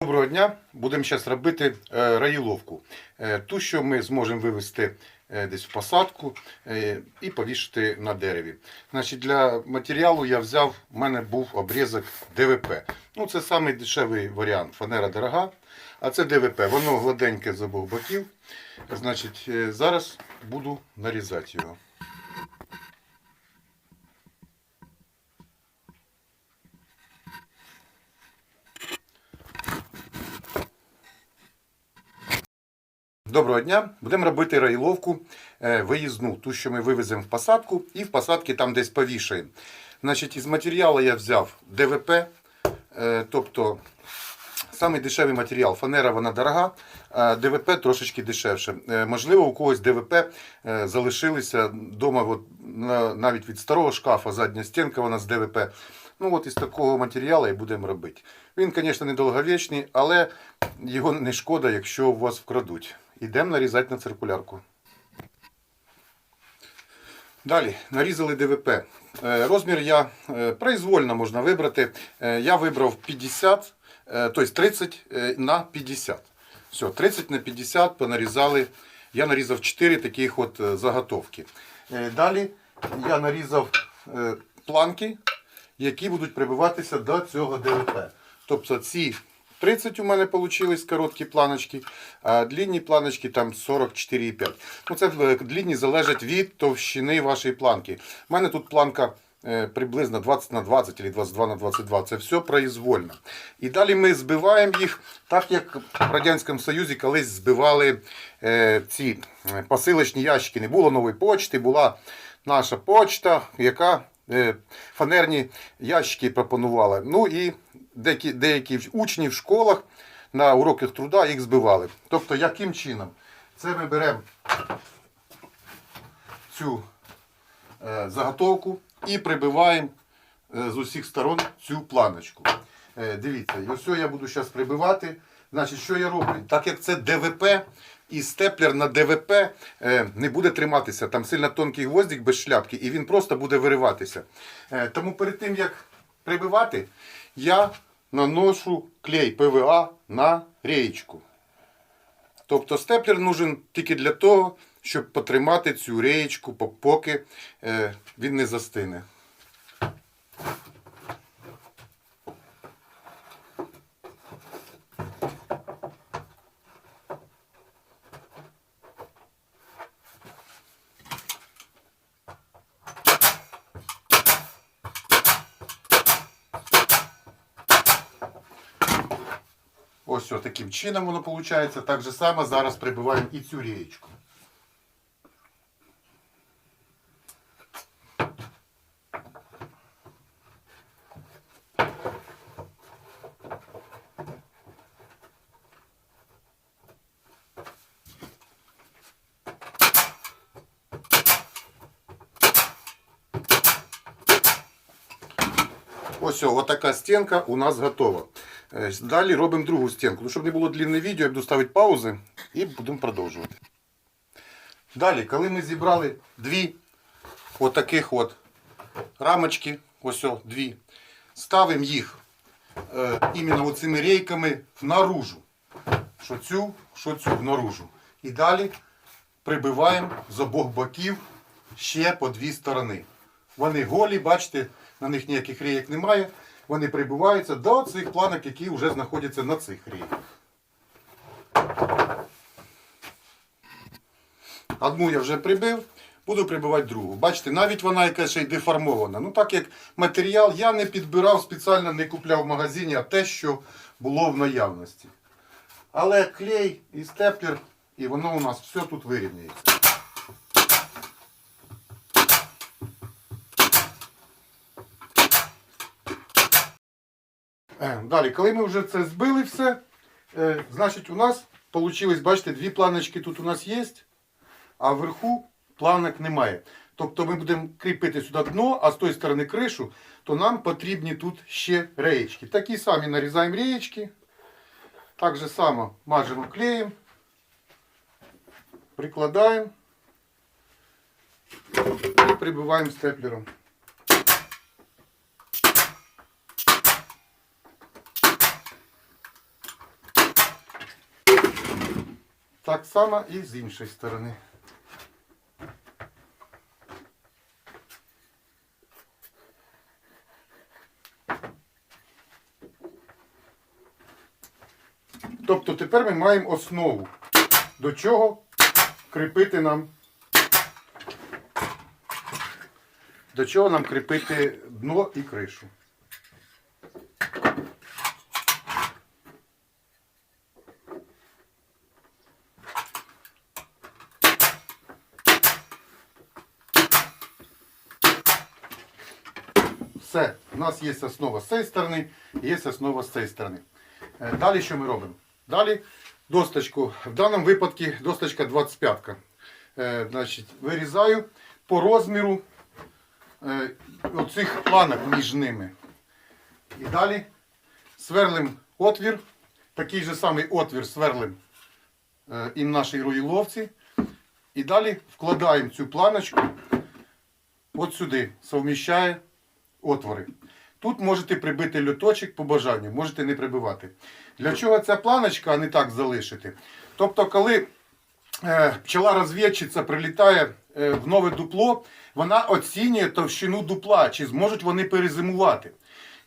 Доброго дня! Будемо зараз робити е, раїловку. Е, Ту, що ми зможемо вивезти е, десь в посадку і повішати на дереві. Значить, Для матеріалу я взяв, у мене був обрізок ДВП. Ну, Це самий дешевий варіант. Фанера дорога, а це ДВП. Воно гладеньке з обох боків. Значить, Зараз буду нарізати його. Доброго дня! Будемо робити раїловку е, виїзну, ту, що ми вивеземо в посадку, і в посадці там десь повішаємо. Значить, із матеріалу я взяв ДВП, е, тобто самий дешевий матеріал. Фанера вона дорога, а ДВП трошечки дешевше. Е, Можливо, у когось ДВП залишилися вдома, навіть від старого шкафа, задня стінка вона з ДВП. Ну от із такого матеріалу і будемо робити. Він, звісно, недовговічний, але його не шкода, якщо у вас вкрадуть. Ідемо нарізати на циркулярку. Далі нарізали ДВП. Е, Розмір я е, произвольно можна вибрати. Е, Я вибрав 50, е, тобто 30 е, на 50. Все, 30 на 50 понарізали. Я нарізав 4 таких от заготовки. Далі я нарізав планки, які будуть прибиватися до цього ДВП. Тобто ці 30 у мене вийшли короткі планочки, а длинні планочки там 44,5. Ну, це е, длинні залежать від товщини вашої планки. У мене тут планка е, приблизно 20 на 20 або 22 на 22. Це все произвольно. І далі ми збиваємо їх, так як в Радянському Союзі колись збивали е, ці посилочні ящики. Не було нової почти, була наша почта, яка фанерні ящики пропонувала. Ну і деякі, деякі учні в школах на уроках труда їх збивали. Тобто, яким чином? Це ми беремо цю е, заготовку і прибиваємо е, з усіх сторон цю планочку. Е, дивіться, і ось я буду зараз прибивати. Значить, що я роблю? Так як це ДВП, і степлер на ДВП не буде триматися. Там сильно тонкий гвоздик без шляпки, і він просто буде вириватися. Тому перед тим, як прибивати, я наношу клей ПВА на реєчку. Тобто степлер нужен тільки для того, щоб потримати цю реєчку, поки е, він не застине. Ось о, таким чином воно виходить. Так же само зараз прибиваємо і цю реєчку. Ось о, така стінка у нас готова. Далі робимо другу стінку. Ну, щоб не було длинне відео, я буду ставити паузи і будемо продовжувати. Далі, коли ми зібрали дві отаких от рамочки, ось о, дві, ставимо їх е, іменно оцими рейками наружу. Що цю, що цю наружу. І далі прибиваємо з обох боків ще по дві сторони. Вони голі, бачите, на них ніяких рейок немає. Вони прибиваються до цих планок, які вже знаходяться на цих рейках. Одну я вже прибив, буду прибивати другу. Бачите, навіть вона якась ще й деформована. Ну так як матеріал я не підбирав спеціально, не купляв в магазині, а те, що було в наявності. Але клей і степлер, і воно у нас все тут вирівняється. Далі, коли ми вже це збили все, е, значить у нас вийшло, бачите, дві планочки тут у нас є, а вверху планок немає. Тобто ми будемо кріпити сюди дно, а з тої сторони кришу, то нам потрібні тут ще реєчки. Такі самі нарізаємо реєчки. Так же само мажемо клеєм, прикладаємо і прибиваємо степлером. Так само і з іншої сторони. Тобто тепер ми маємо основу, до чого кріпити нам. До чого нам кріпити дно і кришу. Все, у нас є основа з цієї сторони, є основа з цієї сторони. Е, Далі що ми робимо? Далі досточку, в даному випадку досточка 25. Е, значить, вирізаю по розміру е, оцих планок між ними. І далі сверлим отвір, такий же самий отвір сверлим і в нашій руїловці. І далі вкладаємо цю планочку от сюди, совміщає отвори. Тут можете прибити льоточок по бажанню, можете не прибивати. Для чого ця планочка, а не так залишити? Тобто, коли е, пчела розвідчиця прилітає е, в нове дупло, вона оцінює товщину дупла, чи зможуть вони перезимувати.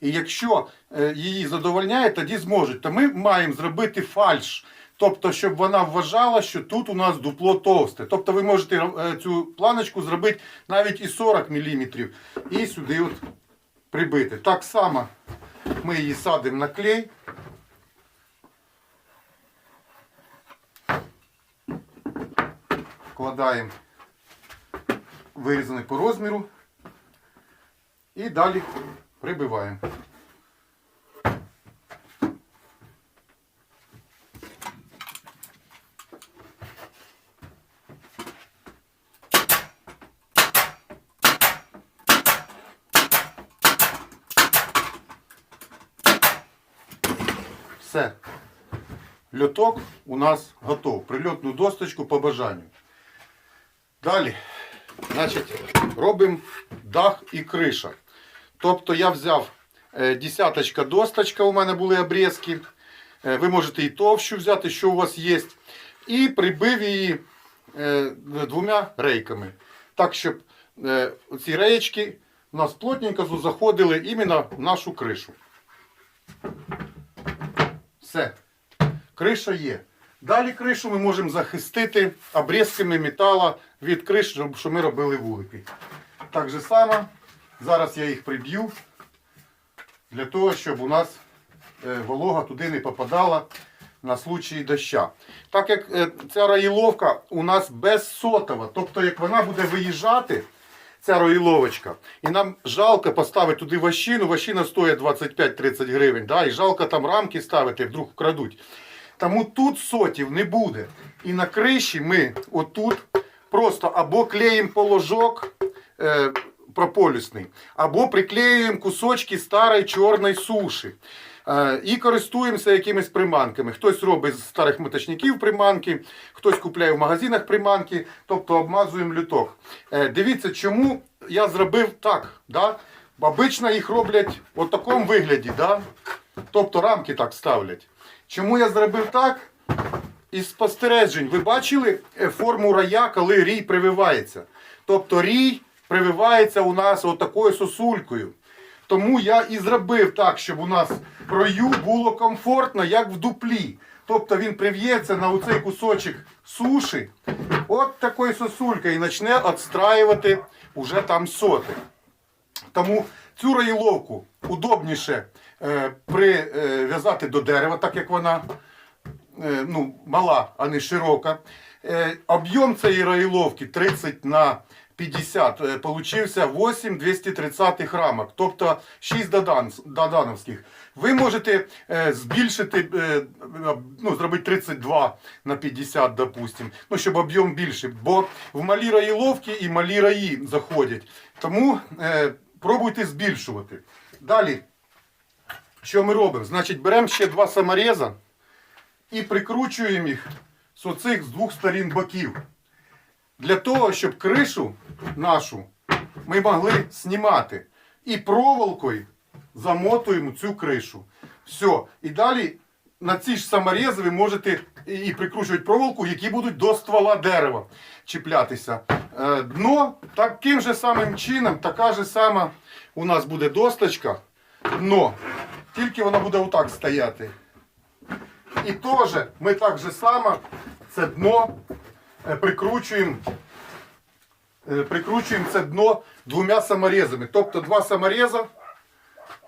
І якщо е, її задовольняє, тоді зможуть. То ми маємо зробити фальш. Тобто, щоб вона вважала, що тут у нас дупло товсте. Тобто ви можете цю планочку зробити навіть і 40 мм. І сюди от прибити. Так само ми її садимо на клей. Вкладаємо вирізаний по розміру. І далі прибиваємо. Все. Льоток у нас готов. Прильотну досточку по бажанню. Далі, значить, робимо дах і криша. Тобто я взяв е, десяточка досточка, у мене були обрізки. Е, ви можете і товщу взяти, що у вас є. І прибив її е, двома рейками. Так, щоб ці реєчки у нас плотненько заходили іменно в нашу кришу. Все. Криша є. Далі кришу ми можемо захистити обрізками металу від криш, щоб- що ми робили вулики. Так же само, зараз я їх приб'ю для того, щоб у нас е, волога туди не попадала на случай доща. Так як е, ця раїловка у нас безсотова, тобто як вона буде виїжджати, ця роїловочка, і нам жалко поставити туди ващину, ващина стоїть 25-30 гривень, да, і жалко там рамки ставити, вдруг вкрадуть. Тому тут сотів не буде. І на криші ми отут просто або клеїмо положок е, прополісний, або приклеюємо кусочки старої чорної суші. Е, і користуємося якимись приманками. Хтось робить з старих моточників приманки, хтось купляє в магазинах приманки, тобто обмазуємо люток. Е, дивіться, чому я зробив так. Да? Обично їх роблять в такому вигляді. Да? Тобто рамки так ставлять. Чому я зробив так? Із спостережень, ви бачили е, форму рая, коли рій прививається. Тобто рій прививається у нас отакою сосулькою. Тому я і зробив так, щоб у нас рою було комфортно, як в дуплі. Тобто він прив'ється на оцей кусочок суші, от такою сосулькою, і почне відстраювати уже там соти. Тому цю раїловку удобніше е, прив'язати до дерева, так як вона е, ну, мала, а не широка. Е, об'єм цієї раїловки 30 на 50 е, получився 8 230 рамок, тобто 6 додановських. Ви можете е, збільшити, е, ну, зробити 32 на 50, допустим, ну, щоб об'єм більший, бо в малі раїловки і малі раї заходять. Тому пробуйте збільшувати. Далі, що ми робимо? Значить, беремо ще два самореза і прикручуємо їх з оцих з двох сторін боків. Для того, щоб кришу нашу ми могли знімати. І проволокою замотуємо цю кришу. Все. І далі на ці ж саморези ви можете і прикручувати проволоку, які будуть до ствола дерева чіплятися. Е, Дно таким же самим чином, така ж сама у нас буде досточка, дно. Тільки вона буде отак стояти. І теж ми так же само це дно прикручуємо. е, Прикручуємо це дно двома саморезами. Тобто два самореза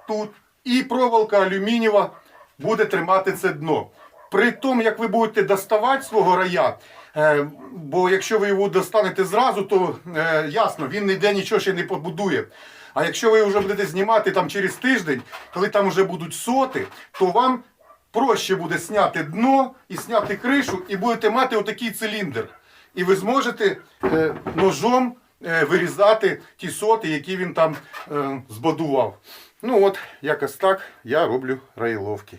тут і проволока алюмінієва буде тримати це дно. При тому, як ви будете доставати свого рая, е, бо якщо ви його достанете зразу, то е, ясно, він ніде нічого ще не побудує. А якщо ви вже будете знімати там через тиждень, коли там вже будуть соти, то вам проще буде зняти дно і зняти кришу, і будете мати отакий циліндр. І ви зможете е, ножом е, вирізати ті соти, які він там е, збудував. Ну от, якось так я роблю раїловки.